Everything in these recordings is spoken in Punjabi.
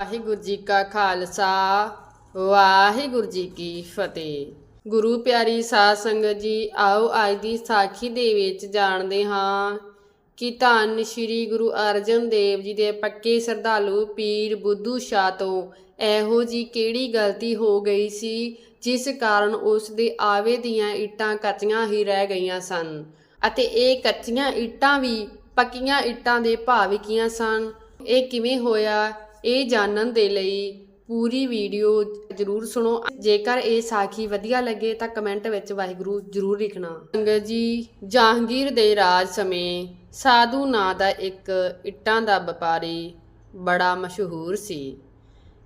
ਵਾਹਿਗੁਰੂ ਜੀ ਕਾ ਖਾਲਸਾ, ਵਾਹਿਗੁਰੂ ਜੀ ਕੀ ਫਤਿਹ। ਗੁਰੂ ਪਿਆਰੀ ਸਾਧ ਸੰਗਤ ਜੀ, ਆਓ ਅੱਜ ਦੀ ਸਾਖੀ ਦੇ ਵਿੱਚ ਜਾਣਦੇ ਹਾਂ ਕਿ ਧੰਨ ਸ੍ਰੀ ਗੁਰੂ ਅਰਜਨ ਦੇਵ ਜੀ ਦੇ ਪੱਕੇ ਸਰਧਾਲੂ ਪੀਰ ਬੁੱਧੂ ਸ਼ਾਹ ਤੋਂ ਇਹੋ ਜੀ ਕਿਹੜੀ ਗਲਤੀ ਹੋ ਗਈ ਸੀ, ਜਿਸ ਕਾਰਨ ਉਸ ਦੇ ਆਵੇ ਦੀਆਂ ਇੱਟਾਂ ਕੱਚੀਆਂ ਹੀ ਰਹਿ ਗਈਆਂ ਸਨ ਅਤੇ ਇਹ ਕੱਚੀਆਂ ਇੱਟਾਂ ਵੀ ਪੱਕੀਆਂ ਇੱਟਾਂ ਦੇ ਭਾਵਿਕੀਆਂ ਸਨ? ਇਹ ਕਿਵੇਂ ਹੋਇਆ? ਇਹ ਜਾਣਨ ਦੇ ਲਈ ਪੂਰੀ ਵੀਡੀਓ ਜਰੂਰ ਸੁਣੋ। ਜੇਕਰ ਇਹ ਸਾਖੀ ਵਧੀਆ ਲੱਗੇ ਤਾਂ ਕਮੈਂਟ ਵਿੱਚ ਵਾਹਿਗੁਰੂ ਜਰੂਰ ਲਿਖਣਾ। ਸੰਗਤ ਜੀ, ਜਹਾਂਗੀਰ ਦੇ ਰਾਜ ਸਮੇਂ ਸਾਧੂ ਨਾਂ ਦਾ ਇੱਕ ਇੱਟਾਂ ਦਾ ਵਪਾਰੀ ਬੜਾ ਮਸ਼ਹੂਰ ਸੀ।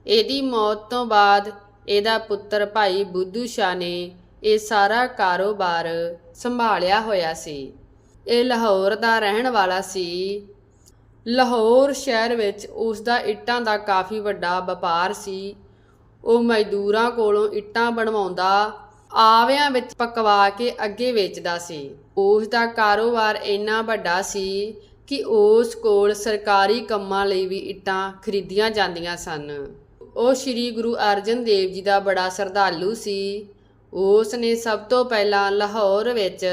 ਇਹਦੀ ਮੌਤ ਤੋਂ ਬਾਅਦ ਇਹਦਾ ਪੁੱਤਰ ਭਾਈ ਬੁੱਧੂ ਸ਼ਾਹ ਨੇ ਇਹ ਸਾਰਾ ਕਾਰੋਬਾਰ ਸੰਭਾਲਿਆ ਹੋਇਆ ਸੀ। ਇਹ ਲਾਹੌਰ ਦਾ ਰਹਿਣ ਵਾਲਾ ਸੀ। ਲਾਹੌਰ ਸ਼ਹਿਰ ਵਿੱਚ ਉਸ ਦਾ ਇੱਟਾਂ ਦਾ ਕਾਫੀ ਵੱਡਾ ਵਪਾਰ ਸੀ। ਉਹ ਮਜ਼ਦੂਰਾਂ ਕੋਲੋਂ ਇੱਟਾਂ ਬਣਵਾਉਂਦਾ ਆਵਿਆਂ ਵਿੱਚ ਪਕਵਾ ਕੇ ਅੱਗੇ ਵੇਚਦਾ ਸੀ। ਉਸ ਦਾ ਕਾਰੋਬਾਰ ਇੰਨਾ ਵੱਡਾ ਸੀ ਕਿ ਉਸ ਕੋਲ ਸਰਕਾਰੀ ਕੰਮਾਂ ਲਈ ਵੀ ਇੱਟਾਂ ਖਰੀਦੀਆਂ ਜਾਂਦੀਆਂ ਸਨ। ਉਹ ਸ੍ਰੀ ਗੁਰੂ ਅਰਜਨ ਦੇਵ ਜੀ ਦਾ ਬੜਾ ਸਰਧਾਲੂ ਸੀ। ਉਸ ਨੇ ਸਭ ਤੋਂ ਪਹਿਲਾਂ ਲਾਹੌਰ ਵਿੱਚ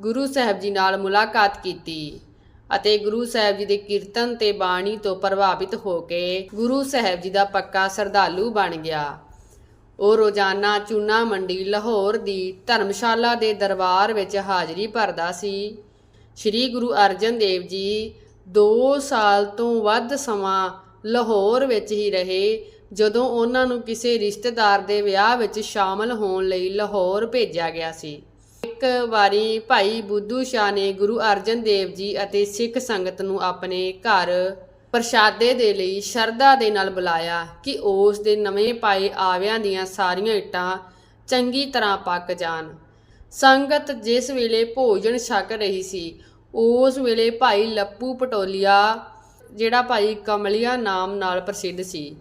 ਗੁਰੂ ਸਾਹਿਬ ਜੀ ਨਾਲ ਮੁਲਾਕਾਤ ਕੀਤੀ। ਅਤੇ ਗੁਰੂ ਸਾਹਿਬ ਜੀ ਦੇ ਕੀਰਤਨ ਤੇ ਬਾਣੀ ਤੋਂ ਪ੍ਰਭਾਵਿਤ ਹੋ ਕੇ ਗੁਰੂ ਸਾਹਿਬ ਜੀ ਦਾ ਪੱਕਾ ਸਰਧਾਲੂ ਬਣ ਗਿਆ। ਉਹ ਰੋਜ਼ਾਨਾ ਚੂਨਾ ਮੰਡੀ ਲਾਹੌਰ ਦੀ ਧਰਮਸ਼ਾਲਾ ਦੇ ਦਰਬਾਰ ਵਿੱਚ ਹਾਜ਼ਰੀ ਭਰਦਾ ਸੀ। ਸ੍ਰੀ ਗੁਰੂ ਅਰਜਨ ਦੇਵ ਜੀ 2 ਸਾਲ ਤੋਂ ਵੱਧ ਸਮਾਂ ਲਾਹੌਰ ਵਿੱਚ ਹੀ ਰਹੇ, ਜਦੋਂ ਉਹਨਾਂ ਨੂੰ ਕਿਸੇ ਰਿਸ਼ਤੇਦਾਰ ਦੇ ਵਿਆਹ ਵਿੱਚ ਸ਼ਾਮਲ ਹੋਣ ਲਈ ਲਾਹੌਰ ਭੇਜਿਆ ਗਿਆ ਸੀ। ਇੱਕ ਵਾਰੀ ਭਾਈ ਬੁੱਧੂ ਸ਼ਾਹ ਨੇ ਗੁਰੂ ਅਰਜਨ ਦੇਵ ਜੀ ਅਤੇ ਸਿੱਖ ਸੰਗਤ ਨੂੰ ਆਪਣੇ ਘਰ ਪ੍ਰਸ਼ਾਦੇ ਦੇ ਲਈ ਸ਼ਰਧਾ ਦੇ ਨਾਲ ਬੁਲਾਇਆ ਕਿ ਉਸ ਦੇ ਨਵੇਂ ਪਾਏ ਆਵਿਆਂ ਦੀਆਂ ਸਾਰੀਆਂ ਇੱਟਾਂ ਚੰਗੀ ਤਰ੍ਹਾਂ ਪੱਕ ਜਾਣ। ਸੰਗਤ ਜਿਸ ਵੇਲੇ ਭੋਜਨ ਛਕ ਰਹੀ ਸੀ, ਉਸ ਵੇਲੇ ਭਾਈ ਲੱਪੂ ਪਟੋਲੀਆ, ਜਿਹੜਾ ਭਾਈ ਕਮਲਿਆ ਨਾਮ ਨਾਲ ਪ੍ਰਸਿੱਧ ਸੀ,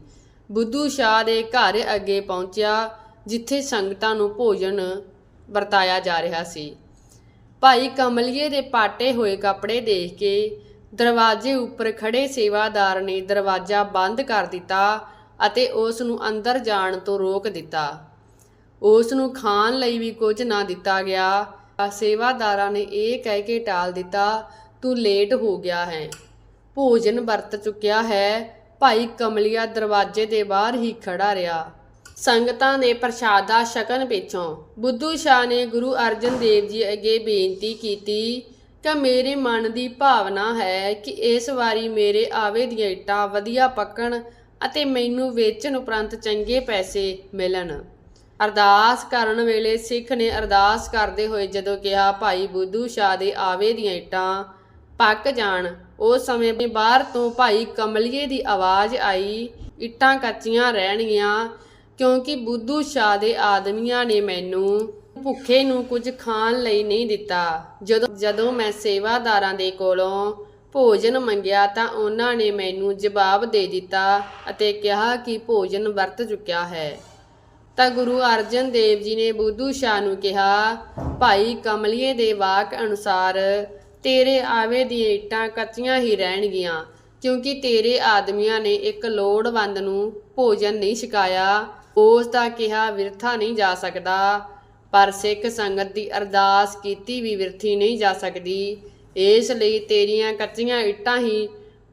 ਬੁੱਧੂ ਸ਼ਾਹ ਦੇ ਘਰ ਅੱਗੇ ਪਹੁੰਚਿਆ, ਜਿੱਥੇ ਸੰਗਤਾਂ ਨੂੰ ਭੋਜਨ ਵਰਤਾਇਆ ਜਾ ਰਿਹਾ ਸੀ। ਭਾਈ ਕਮਲੀਏ ਦੇ ਪਾਟੇ ਹੋਏ ਕੱਪੜੇ ਦੇਖ ਕੇ ਦਰਵਾਜ਼ੇ ਉੱਪਰ ਖੜੇ ਸੇਵਾਦਾਰ ਨੇ ਦਰਵਾਜ਼ਾ ਬੰਦ ਕਰ ਦਿੱਤਾ ਅਤੇ ਉਸ ਨੂੰ ਅੰਦਰ ਜਾਣ ਤੋਂ ਰੋਕ ਦਿੱਤਾ। ਉਸ ਨੂੰ ਖਾਣ ਲਈ ਵੀ ਕੁਝ ਨਾ ਦਿੱਤਾ ਗਿਆ। ਸੇਵਾਦਾਰਾਂ ਨੇ ਇਹ ਕਹਿ ਕੇ ਟਾਲ ਦਿੱਤਾ, ਤੂੰ ਲੇਟ ਹੋ ਗਿਆ ਹੈ। ਭੋਜਨ ਵਰਤ ਚੁੱਕਿਆ ਹੈ। ਭਾਈ ਕਮਲੀਆ ਦਰਵਾਜ਼ੇ ਦੇ ਬਾਹਰ ਹੀ ਖੜਾ ਰਿਹਾ। ਸੰਗਤਾਂ ਨੇ ਪ੍ਰਸ਼ਾਦਾ ਛਕਣ ਪਿੱਛੋਂ ਬੁੱਧੂ ਸ਼ਾਹ ਨੇ ਗੁਰੂ ਅਰਜਨ ਦੇਵ ਜੀ ਅੱਗੇ ਬੇਨਤੀ ਕੀਤੀ ਕਿ ਮੇਰੇ ਮਨ ਦੀ ਭਾਵਨਾ ਹੈ ਕਿ ਇਸ ਵਾਰੀ ਮੇਰੇ ਆਵੇ ਦੀਆਂ ਇੱਟਾਂ ਵਧੀਆ ਪੱਕਣ ਅਤੇ ਮੈਨੂੰ ਵੇਚਣ ਉਪਰੰਤ ਚੰਗੇ ਪੈਸੇ ਮਿਲਣ। ਅਰਦਾਸ ਕਰਨ ਵੇਲੇ ਸਿੱਖ ਨੇ ਅਰਦਾਸ ਕਰਦੇ ਹੋਏ ਜਦੋਂ ਕਿਹਾ, ਭਾਈ ਬੁੱਧੂ ਸ਼ਾਹ ਦੇ ਆਵੇ ਦੀਆਂ ਇੱਟਾਂ ਪੱਕ ਜਾਣ। ਉਸ ਸਮੇਂ ਬਾਹਰ ਤੋਂ ਭਾਈ ਕਮਲੀਏ ਦੀ ਆਵਾਜ਼ ਆਈ, ਇੱਟਾਂ ਕੱਚੀਆਂ ਰਹਿਣਗੀਆਂ। ਕਿਉਂਕਿ ਬੁੱਧੂ ਸ਼ਾਹ ਦੇ ਆਦਮੀਆਂ ਨੇ ਮੈਨੂੰ ਭੁੱਖੇ ਨੂੰ ਕੁਝ ਖਾਣ ਲਈ ਨਹੀਂ ਦਿੱਤਾ। ਜਦੋਂ ਜਦੋਂ ਮੈਂ ਸੇਵਾਦਾਰਾਂ ਦੇ ਕੋਲੋਂ ਭੋਜਨ ਮੰਗਿਆ ਤਾਂ ਉਹਨਾਂ ਨੇ ਮੈਨੂੰ ਜਵਾਬ ਦੇ ਦਿੱਤਾ ਅਤੇ ਕਿਹਾ ਕਿ ਭੋਜਨ ਵਰਤ ਚੁੱਕਿਆ ਹੈ। ਤਾਂ ਗੁਰੂ ਅਰਜਨ ਦੇਵ ਜੀ ਨੇ ਬੁੱਧੂ ਸ਼ਾਹ ਨੂੰ ਕਿਹਾ, ਭਾਈ ਕਮਲੀਏ ਦੇ ਵਾਕ ਅਨੁਸਾਰ ਤੇਰੇ ਆਵੇ ਦੀਆਂ ਇੱਟਾਂ ਕੱਚੀਆਂ ਹੀ ਰਹਿਣਗੀਆਂ, ਕਿਉਂਕਿ ਤੇਰੇ ਆਦਮੀਆਂ ਨੇ ਇੱਕ ਲੋੜਵੰਦ ਨੂੰ ਭੋਜਨ ਨਹੀਂ ਛਕਾਇਆ। ਉਸ ਦਾ ਕਿਹਾ, ਵਿਰਥਾ ਨਹੀਂ ਜਾ ਸਕਦਾ। ਪਰ ਸਿੱਖ ਸੰਗਤ ਦੀ ਅਰਦਾਸ ਕੀਤੀ ਵੀ ਵਿਰਥੀ ਨਹੀਂ ਜਾ ਸਕਦੀ। ਇਸ ਲਈ ਤੇਰੀਆਂ ਕੱਚੀਆਂ ਇੱਟਾਂ ਹੀ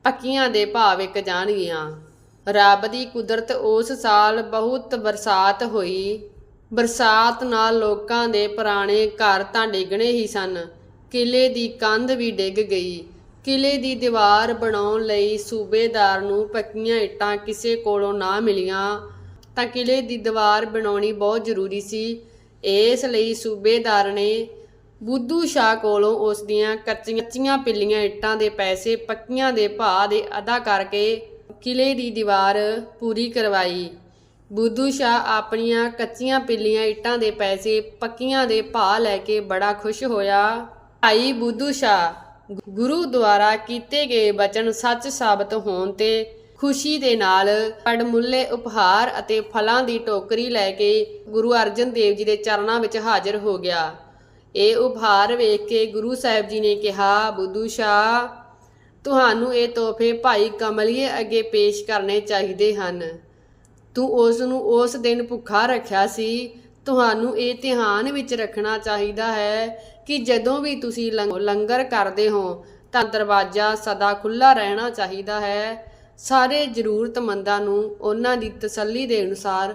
ਪੱਕੀਆਂ ਦੇ ਭਾਅ ਵਿਕ ਜਾਣਗੀਆਂ। ਰੱਬ ਦੀ ਕੁਦਰਤ ਉਸ ਸਾਲ ਬਹੁਤ ਬਰਸਾਤ ਹੋਈ। ਬਰਸਾਤ ਨਾਲ ਲੋਕਾਂ ਦੇ ਪੁਰਾਣੇ ਘਰ ਤਾਂ ਡਿੱਗਣੇ ਹੀ ਸਨ। ਕਿਲੇ ਦੀ ਕੰਧ ਵੀ ਡਿੱਗ ਗਈ। ਕਿਲੇ ਦੀ ਦੀਵਾਰ ਬਣਾਉਣ ਲਈ ਸੂਬੇਦਾਰ ਨੂੰ ਪੱਕੀਆਂ ਇੱਟਾਂ ਕਿਸੇ ਕੋਲੋਂ ਨਾ ਮਿਲੀਆਂ। ਤਾਂ ਕਿਲੇ ਦੀ ਦੀਵਾਰ ਬਣਾਉਣੀ ਬਹੁਤ ਜ਼ਰੂਰੀ ਸੀ। ਇਸ ਲਈ ਸੂਬੇਦਾਰ ਨੇ ਬੁੱਧੂ ਸ਼ਾਹ ਕੋਲੋਂ ਉਸ ਦੀਆਂ ਕੱਚੀਆਂ ਕੱਚੀਆਂ ਪਿੱਲੀਆਂ, ਇੱਟਾਂ ਦੇ ਪੈਸੇ, ਪੱਕੀਆਂ ਦੇ ਭਾਅ ਦੇ ਅਦਾ ਕਰਕੇ ਕਿਲੇ ਦੀ ਦੀਵਾਰ ਪੂਰੀ ਕਰਵਾਈ। ਬੁੱਧੂ ਸ਼ਾਹ ਆਪਣੀਆਂ ਕੱਚੀਆਂ ਪਿੱਲੀਆਂ, ਇੱਟਾਂ ਦੇ ਪੈਸੇ, ਪੱਕੀਆਂ ਦੇ ਭਾਅ ਲੈ ਕੇ ਬੜਾ ਖੁਸ਼ ਹੋਇਆ। ਭਾਈ ਬੁੱਧੂ ਸ਼ਾਹ ਗੁਰੂ ਦੁਆਰਾ ਕੀਤੇ ਗਏ ਬਚਨ ਸੱਚ ਸਾਬਤ ਹੋਣ ਤੇ ਖੁਸ਼ੀ ਦੇ ਨਾਲ ਪੜਮੁੱਲੇ ਉਪਹਾਰ ਅਤੇ ਫਲਾਂ ਦੀ ਟੋਕਰੀ ਲੈ ਕੇ ਗੁਰੂ ਅਰਜਨ ਦੇਵ ਜੀ ਦੇ ਚਰਨਾਂ ਵਿੱਚ ਹਾਜ਼ਰ ਹੋ ਗਿਆ। ਇਹ ਉਪਹਾਰ ਵੇਖ ਕੇ ਗੁਰੂ ਸਾਹਿਬ ਜੀ ਨੇ ਕਿਹਾ, ਬੁੱਧੂ ਸ਼ਾਹ, ਤੁਹਾਨੂੰ ਇਹ ਤੋਹਫੇ ਭਾਈ ਕਮਲੀਏ ਅੱਗੇ ਪੇਸ਼ ਕਰਨੇ ਚਾਹੀਦੇ ਹਨ। ਤੂੰ ਉਸ ਨੂੰ ਉਸ ਦਿਨ ਭੁੱਖਾ ਰੱਖਿਆ ਸੀ। ਤੁਹਾਨੂੰ ਇਹ ਧਿਆਨ ਵਿੱਚ ਰੱਖਣਾ ਚਾਹੀਦਾ ਹੈ ਕਿ ਜਦੋਂ ਵੀ ਤੁਸੀਂ ਲੰਗ- ਲੰਗਰ ਕਰਦੇ ਹੋ, ਤਾਂ ਦਰਵਾਜ਼ਾ ਸਦਾ ਖੁੱਲਾ ਰਹਿਣਾ ਚਾਹੀਦਾ ਹੈ। ਸਾਰੇ ਜ਼ਰੂਰਤਮੰਦਾਂ ਨੂੰ ਉਹਨਾਂ ਦੀ ਤਸੱਲੀ ਦੇ ਅਨੁਸਾਰ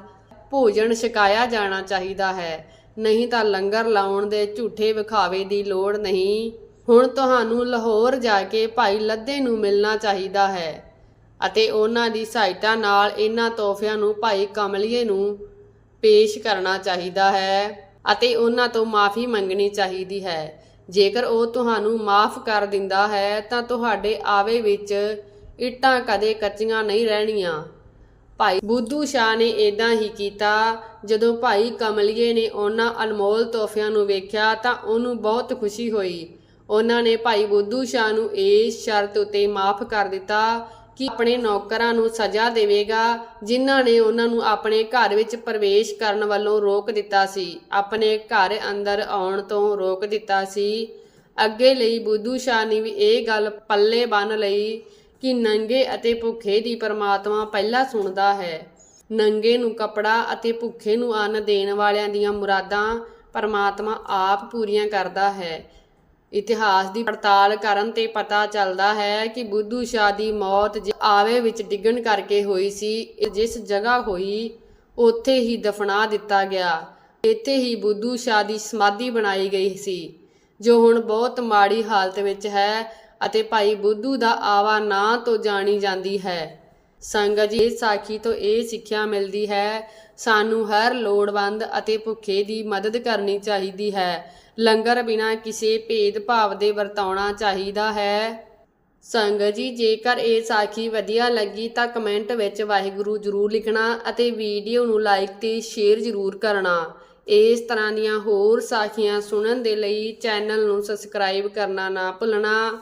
ਭੋਜਨ ਛਕਾਇਆ ਜਾਣਾ ਚਾਹੀਦਾ ਹੈ। ਨਹੀਂ ਤਾਂ ਲੰਗਰ ਲਾਉਣ ਦੇ ਝੂਠੇ ਵਿਖਾਵੇ ਦੀ ਲੋੜ ਨਹੀਂ। ਹੁਣ ਤੁਹਾਨੂੰ ਲਾਹੌਰ ਜਾ ਕੇ ਭਾਈ ਲੱਦੇ ਨੂੰ ਮਿਲਣਾ ਚਾਹੀਦਾ ਹੈ ਅਤੇ ਉਹਨਾਂ ਦੀ ਸਹਾਇਤਾ ਨਾਲ ਇਹਨਾਂ ਤੋਹਫਿਆਂ ਨੂੰ ਭਾਈ ਕਮਲੀਏ ਨੂੰ ਪੇਸ਼ ਕਰਨਾ ਚਾਹੀਦਾ ਹੈ ਅਤੇ ਉਹਨਾਂ ਤੋਂ ਮਾਫੀ ਮੰਗਣੀ ਚਾਹੀਦੀ ਹੈ। ਜੇਕਰ ਉਹ ਤੁਹਾਨੂੰ ਮਾਫ ਕਰ ਦਿੰਦਾ ਹੈ ਤਾਂ ਤੁਹਾਡੇ ਆਵੇ ਵਿੱਚ ਇੱਟਾਂ ਕਦੇ ਕੱਚੀਆਂ ਨਹੀਂ ਰਹਿਣੀਆਂ। ਭਾਈ ਬੁੱਧੂ ਸ਼ਾਹ ਨੇ ਇਦਾਂ ਹੀ ਕੀਤਾ। ਜਦੋਂ ਭਾਈ ਕਮਲੀਏ ਨੇ ਉਹਨਾਂ ਅਨਮੋਲ ਤੋਹਫਿਆਂ ਨੂੰ ਵੇਖਿਆ ਤਾਂ ਉਹਨੂੰ ਬਹੁਤ ਖੁਸ਼ੀ ਹੋਈ। ਉਹਨਾਂ ਨੇ ਭਾਈ ਬੁੱਧੂ ਸ਼ਾਹ ਨੂੰ ਇਸ ਸ਼ਰਤ ਉਤੇ ਮਾਫ ਕਰ ਦਿੱਤਾ ਕਿ ਆਪਣੇ ਨੌਕਰਾਂ ਨੂੰ ਸਜ਼ਾ ਦੇਵੇਗਾ, ਜਿਨ੍ਹਾਂ ਨੇ ਉਹਨਾਂ ਨੂੰ ਆਪਣੇ ਘਰ ਵਿੱਚ ਪ੍ਰਵੇਸ਼ ਕਰਨ ਵੱਲੋਂ ਰੋਕ ਦਿੱਤਾ ਸੀ। ਆਪਣੇ ਘਰ ਅੰਦਰ ਆਉਣ ਤੋਂ ਰੋਕ ਦਿੱਤਾ ਸੀ। ਅੱਗੇ ਲਈ ਬੁੱਧੂ ਸ਼ਾਹ ਨੇ ਵੀ ਇਹ ਗੱਲ ਪੱਲੇ ਬੰਨ ਲਈ ਕਿ ਨੰਗੇ ਅਤੇ ਭੁੱਖੇ ਦੀ ਪਰਮਾਤਮਾ ਪਹਿਲਾਂ ਸੁਣਦਾ ਹੈ। ਨੰਗੇ ਨੂੰ ਕਪੜਾ ਅਤੇ ਭੁੱਖੇ ਨੂੰ ਅੰਨ ਦੇਣ ਵਾਲਿਆਂ ਦੀਆਂ ਮੁਰਾਦਾਂ ਪਰਮਾਤਮਾ ਆਪ ਪੂਰੀਆਂ ਕਰਦਾ ਹੈ। ਇਤਿਹਾਸ ਦੀ ਪੜਤਾਲ ਕਰਨ ਤੇ ਪਤਾ ਚੱਲਦਾ ਹੈ ਕਿ ਬੁੱਧੂ ਸ਼ਾਹ ਦੀ ਮੌਤ ਜ- ਆਵੇ ਵਿੱਚ ਡਿੱਗਣ ਕਰਕੇ ਹੋਈ ਸੀ ਜਿਸ ਜਗ੍ਹਾ ਹੋਈ, ਉੱਥੇ ਹੀ ਦਫਨਾ ਦਿੱਤਾ ਗਿਆ। ਇੱਥੇ ਹੀ ਬੁੱਧੂ ਸ਼ਾਹ ਦੀ ਸਮਾਧੀ ਬਣਾਈ ਗਈ ਸੀ, ਜੋ ਹੁਣ ਬਹੁਤ ਮਾੜੀ ਹਾਲਤ ਵਿੱਚ ਹੈ ਅਤੇ ਭਾਈ ਬੁੱਧੂ ਦਾ ਆਵਾ ਨਾਂ ਤੋਂ ਜਾਣੀ ਜਾਂਦੀ ਹੈ। ਸੰਗਤ ਜੀ, ਸਾਖੀ ਤੋਂ ਇਹ ਸਿੱਖਿਆ ਮਿਲਦੀ ਹੈ, ਸਾਨੂੰ ਹਰ ਲੋੜਵੰਦ ਅਤੇ ਭੁੱਖੇ ਦੀ ਮਦਦ ਕਰਨੀ ਚਾਹੀਦੀ ਹੈ। ਲੰਗਰ ਬਿਨਾਂ ਕਿਸੇ ਭੇਦਭਾਵ ਦੇ ਵਰਤਾਉਣਾ ਚਾਹੀਦਾ ਹੈ। ਸੰਗਤ ਜੀ, ਜੇਕਰ ਇਹ ਸਾਖੀ ਵਧੀਆ ਲੱਗੀ ਤਾਂ ਕਮੈਂਟ ਵਿੱਚ ਵਾਹਿਗੁਰੂ ਜ਼ਰੂਰ ਲਿਖਣਾ ਅਤੇ ਵੀਡੀਓ ਨੂੰ ਲਾਈਕ ਤੇ ਸ਼ੇਅਰ ਜ਼ਰੂਰ ਕਰਨਾ। ਇਸ ਤਰ੍ਹਾਂ ਦੀਆਂ ਹੋਰ ਸਾਖੀਆਂ ਸੁਣਨ ਦੇ ਲਈ ਚੈਨਲ ਨੂੰ ਸਬਸਕ੍ਰਾਈਬ ਕਰਨਾ ਨਾ ਭੁੱਲਣਾ।